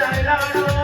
મારી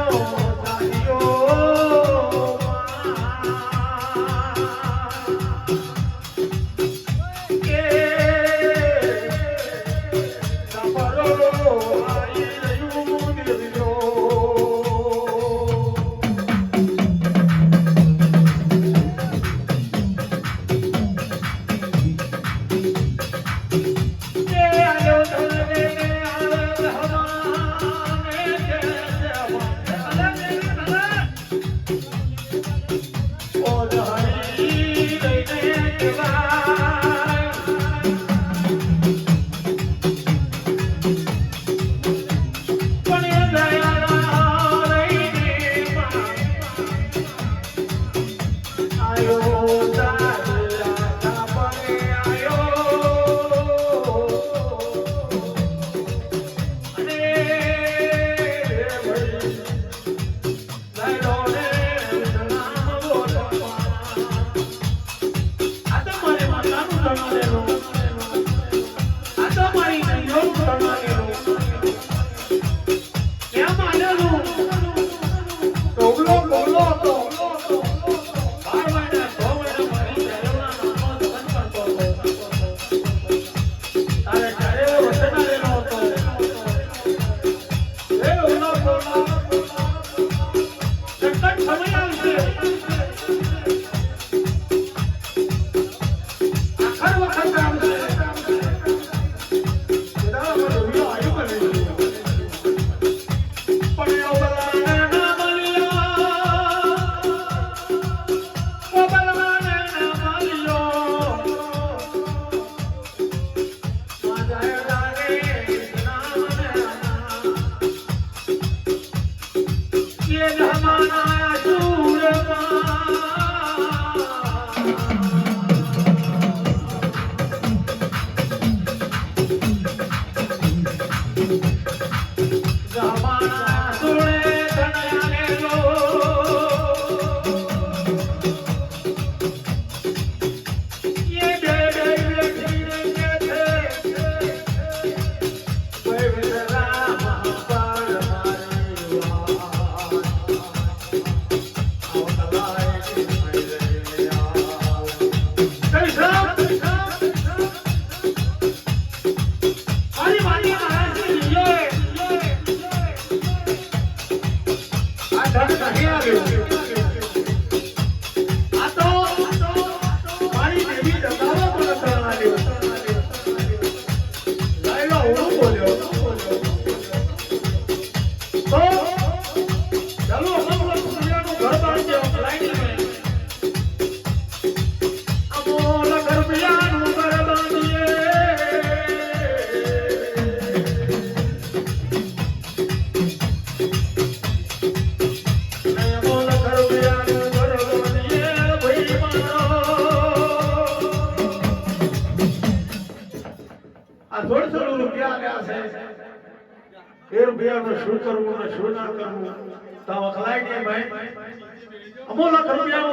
આ ધન નહીં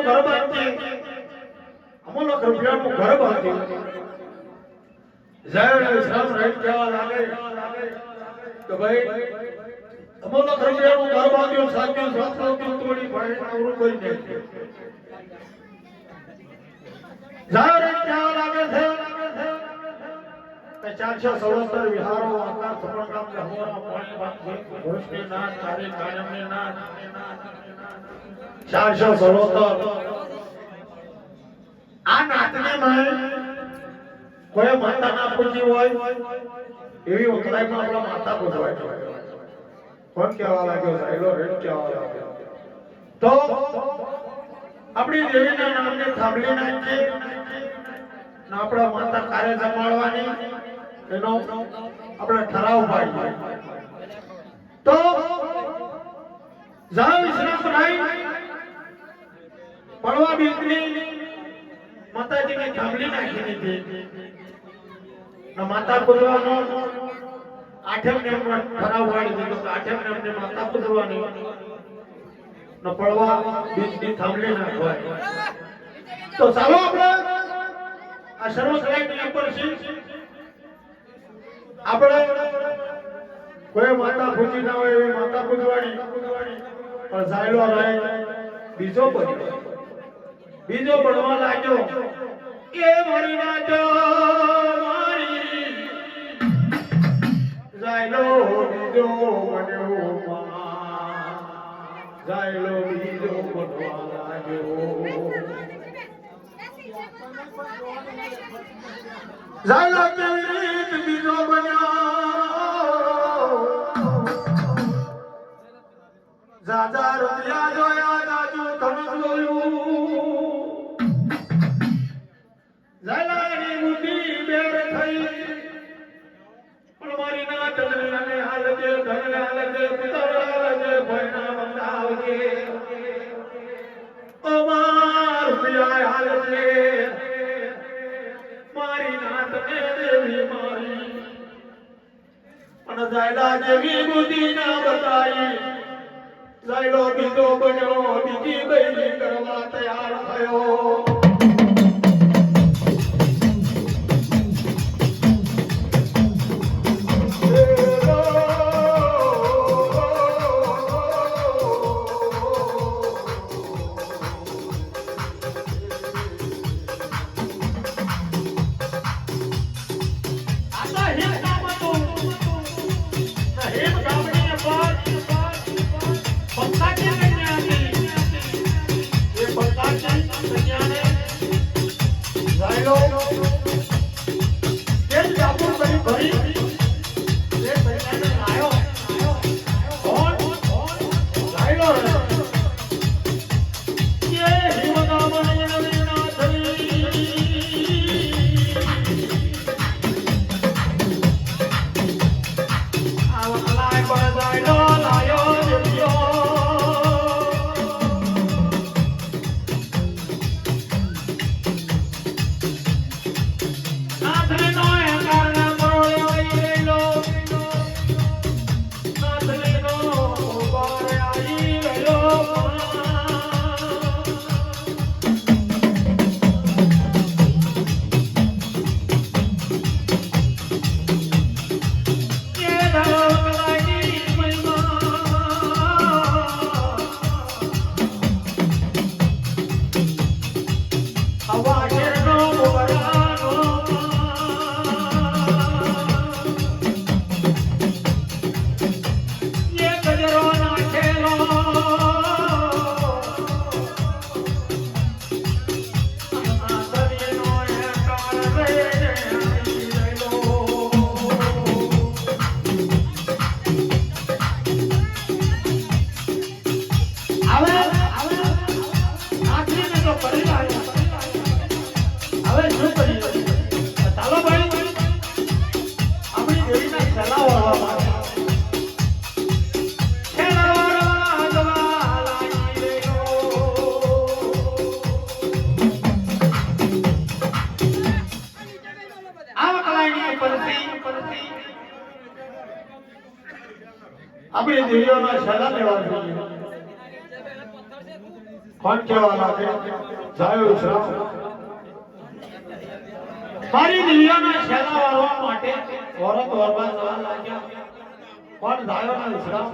ઘર બાંધીએ અમો લાખ રૂપિયાનું ઘર બાંધીએ જય શ્રામ રાઈટ કહેવા લાગે કહેવા લાગે છે કે આપણી દેવીના નામને થાંભલી નાખીએ આપણા માતા કાર્ય જમાડવાની એનો આપણે ઠરાવ પાડીએ. તો જા વિશ્રામ રાય પડવા બીકની માતાજીને થાંભલી નાખી દીધી. ને માતા પૂજવાનો આઠમ ને ઠરાવ પાડી દીધો આઠમ ને માતા પૂજવાની ને પડવા બીજની થાંભલી નાખવાય. તો ચાલો આપણે આ સર્વ સ્લાઇડ ઉપર છે. આપણે કોઈ માતા પૂજી ના હોય એવી માતા પૂજવાની પણ સાયલો રાય બીજો બન્યો બીજો બનવા લાગ્યો. એ મારી વાતો મારી. સાયલો બીજો બન્યો સાયલો બીજો બનવા લાગ્યો. જાયલો કેવી રીત બીજો બન્યો જેવી બુદ્ધિ ના બતાવી. ઝાયલો બીજો બન્યો બીજી બૈરી કરવા તૈયાર થયો. આપણી દેવીઓના છેલ્લા લેવા જોઈએ કોણ કહેવા લાગે જાયો શ્રાવ મારી દેવીઓના છેલ્લા વાળવા માટે ઓરત વરવા જવા લાગ્યા. પણ જાયો ના શ્રાવ